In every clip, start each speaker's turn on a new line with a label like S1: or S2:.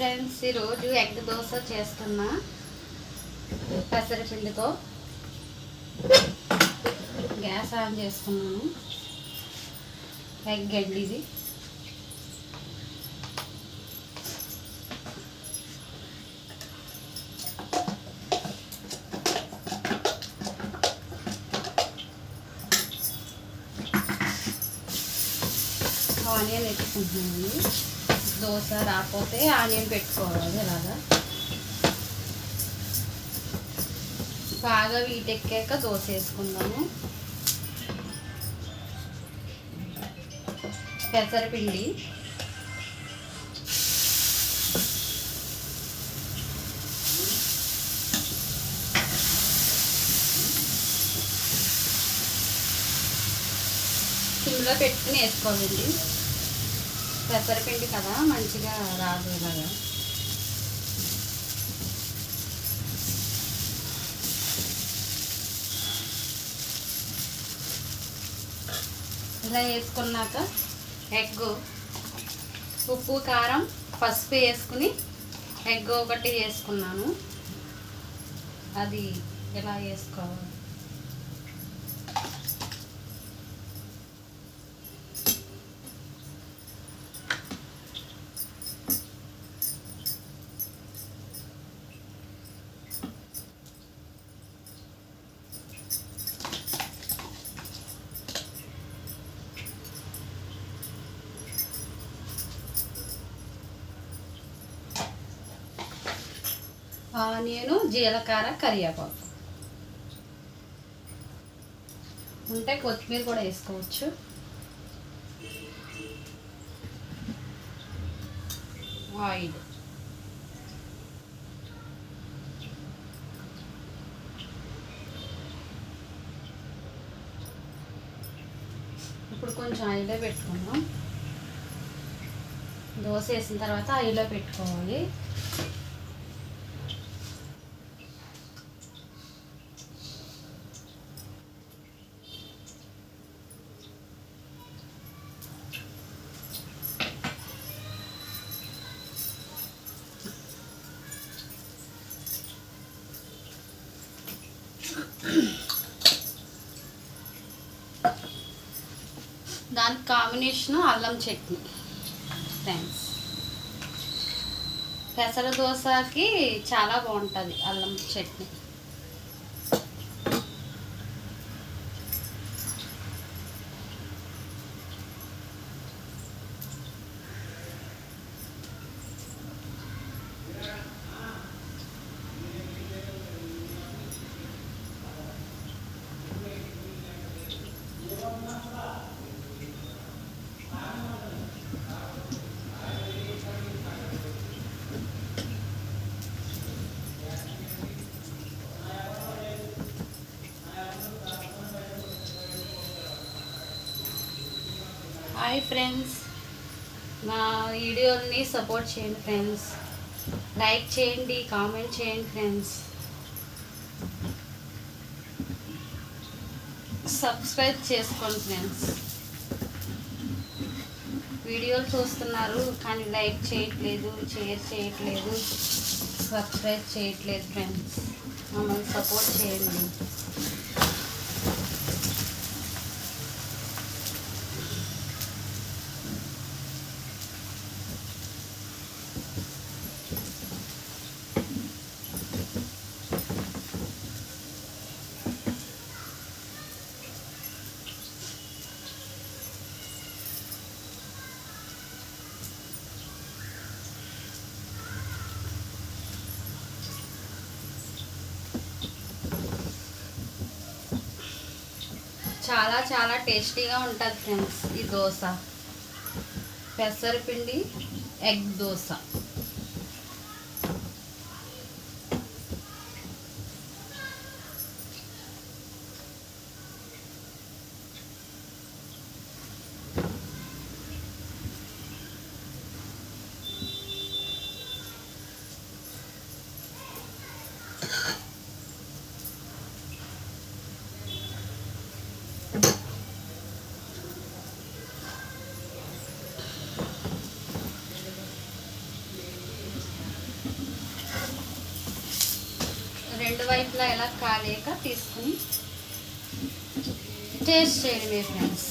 S1: Friends ఈరోజు egg dosa చేస్తున్నా. పెసరపిండితో. గ్యాస్ ఆన్ చేసుకున్నాను. ఎగ్ అండి ఇది. ఆనియన్ ఎత్తుకుంటున్నాను దోశ రాకపోతే ఆనియన్ పెట్టుకోవాలి ఇలాగా బాగా వీటెక్కాక దోశ వేసుకుందాము. పెసరపిండి. సిమ్లో పెట్టుకుని వేసుకోవాలండి. పెసరపిండి కదా మంచిగా రాదు ఇలాగా. ఇలా వేసుకున్నాక ఎగ్ ఉప్పు కారం పసుపు వేసుకుని ఎగ్ ఒకటి వేసుకున్నాను. అది ఎలా వేసుకోవాలి? ఆనియను జీలకర్ర కరివేపాకు. ఉంటే కొత్తిమీర కూడా వేసుకోవచ్చు. ఆయిల్ ఇప్పుడు కొంచెం ఆయిల్లో పెట్టుకుందాం. దోశ వేసిన తర్వాత ఆయిల్లో పెట్టుకోవాలి. దానికి కాంబినేషన్ అల్లం చట్నీ. థ్యాంక్స్ పెసర దోశకి చాలా బాగుంటుంది అల్లం చట్నీ. హాయ్ ఫ్రెండ్స్ మా వీడియోని సపోర్ట్ చేయండి ఫ్రెండ్స్ లైక్ చేయండి కామెంట్ చేయండి ఫ్రెండ్స్ సబ్స్క్రైబ్ చేసుకోండి ఫ్రెండ్స్ వీడియోలు చూస్తున్నారు కానీ లైక్ చేయట్లేదు షేర్ చేయట్లేదు సబ్స్క్రైబ్ చేయట్లేదు ఫ్రెండ్స్ మమ్మల్ని సపోర్ట్ చేయండి. చాలా చాలా టేస్టీగా ఉంటుంది ఫ్రెండ్స్ ఈ దోశ. పెసరపిండి ఎగ్ దోశ. రెండు వైపులా ఎలా కాలేక తీసుకుని టేస్ట్ చేయండి మీరు ఫ్రెండ్స్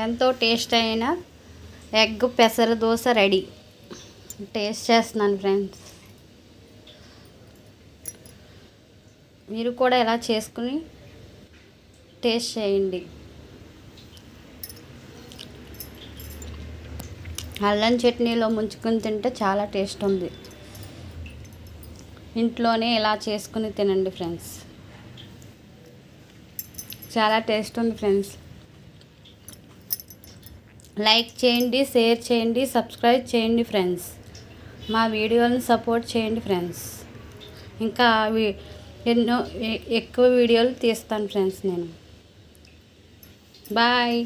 S1: ఎంతో టేస్ట్ అయిన ఎగ్ పెసర దోశ రెడీ. టేస్ట్ చేస్తున్నాను ఫ్రెండ్స్. మీరు కూడా ఇలా చేసుకుని టేస్ట్ చేయండి. అల్లం చట్నీలో ముంచుకుని తింటే చాలా టేస్ట్ ఉంది. ఇంట్లోనే ఇలా చేసుకుని తినండి ఫ్రెండ్స్. చాలా టేస్ట్ ఉంది ఫ్రెండ్స్. లైక్ చేయండి షేర్ చేయండి సబ్స్క్రైబ్ చేయండి ఫ్రెండ్స్. మా వీడియోలను సపోర్ట్ చేయండి ఫ్రెండ్స్. ఇంకా ఎన్నో ఎక్కువ వీడియోలు తీస్తాను ఫ్రెండ్స్ నేను. బాయ్.